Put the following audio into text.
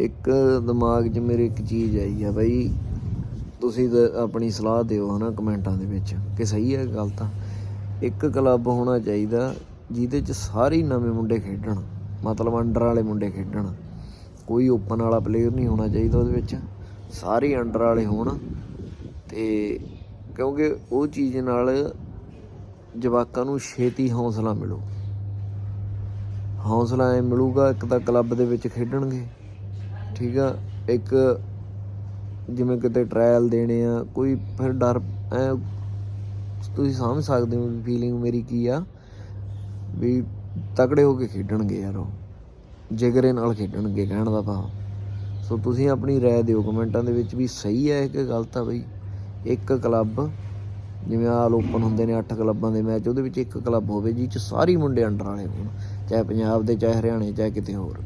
ਇੱਕ ਦਿਮਾਗ 'ਚ ਮੇਰੇ ਇੱਕ ਚੀਜ਼ ਆਈ ਆ ਬਈ, ਤੁਸੀਂ ਤਾਂ ਆਪਣੀ ਸਲਾਹ ਦਿਓ ਹਨਾ ਕਮੈਂਟਾਂ ਦੇ ਵਿੱਚ ਕਿ ਸਹੀ ਹੈ ਗੱਲ ਤਾਂ। ਇੱਕ ਕਲੱਬ ਹੋਣਾ ਚਾਹੀਦਾ ਜਿਹਦੇ 'ਚ ਸਾਰੇ ਨਵੇਂ ਮੁੰਡੇ ਖੇਡਣ, ਮਤਲਬ ਅੰਡਰ ਵਾਲੇ ਮੁੰਡੇ ਖੇਡਣ। ਕੋਈ ਓਪਨ ਵਾਲਾ ਪਲੇਅਰ ਨਹੀਂ ਹੋਣਾ ਚਾਹੀਦਾ ਉਹਦੇ ਵਿੱਚ, ਸਾਰੇ ਅੰਡਰ ਵਾਲੇ ਹੋਣ। ਤੇ ਕਿਉਂਕਿ ਉਹ ਚੀਜ਼ ਨਾਲ ਜਵਾਕਾਂ ਨੂੰ ਛੇਤੀ ਹੌਸਲਾ ਮਿਲੂ। ਹੌਸਲਾ ਐ ਮਿਲੂਗਾ ਇੱਕ ਤਾਂ ਕਲੱਬ ਦੇ ਵਿੱਚ ਖੇਡਣਗੇ। ਠੀਕ ਆ? ਇੱਕ ਜਿਵੇਂ ਕਿਤੇ ਟ੍ਰਾਇਲ ਦੇਣੇ ਆ, ਕੋਈ ਫਿਰ ਡਰ, ਐ ਤੁਸੀਂ ਸਮਝ ਸਕਦੇ ਹੋ ਫੀਲਿੰਗ ਮੇਰੀ ਕੀ ਆ? ਵੀ ਤਕੜੇ ਹੋ ਕੇ ਖੇਡਣਗੇ ਯਾਰ ਉਹ। ਜਿਗਰੇ ਨਾਲ ਖੇਡਣਗੇ ਕਹਿਣ ਦਾ ਭਾਵ। ਸੋ ਤੁਸੀਂ ਆਪਣੀ ਰਾਏ ਦਿਓ ਕਮੈਂਟਾਂ ਦੇ ਵਿੱਚ ਵੀ ਸਹੀ ਹੈ ਕਿ ਗਲਤ ਆ ਬਈ? ਇੱਕ ਕਲੱਬ ਜਿਵੇਂ ਆਲ ਓਪਨ ਹੁੰਦੇ ਨੇ 8 ਕਲੱਬਾਂ ਦੇ ਮੈਚ ਉਹਦੇ ਵਿੱਚ ਇੱਕ ਕਲੱਬ ਹੋਵੇ ਜਿਹ ਚ ਸਾਰੇ ਮੁੰਡੇ ਅੰਡਰ ਵਾਲੇ ਹੋਣ, ਚਾਹੇ ਪੰਜਾਬ ਦੇ, ਚਾਹੇ ਹਰਿਆਣੇ, ਚਾਹੇ ਕਿਤੇ ਹੋਰ।